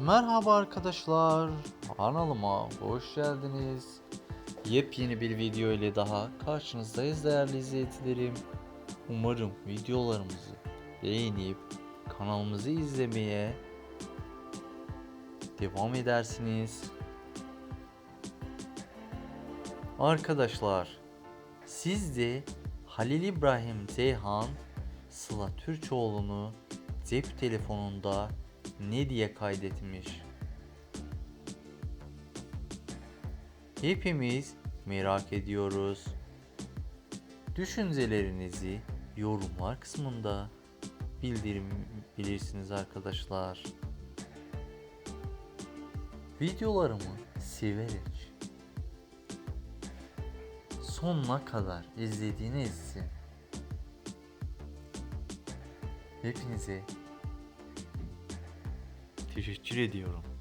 Merhaba arkadaşlar. Kanalıma hoş geldiniz. Yepyeni bir video ile daha karşınızdayız değerli izleyicilerim. Umarım videolarımızı beğenip kanalımızı izlemeye devam edersiniz. Arkadaşlar siz de Halil İbrahim Ceyhan Sıla Türkoğlu'nu cep telefonunda ne diye kaydetmiş? Hepimiz merak ediyoruz. Düşüncelerinizi yorumlar kısmında bildirim bilirsiniz arkadaşlar. Videolarımı severek sonuna kadar izlediğiniz için hepinize teşekkür ediyorum.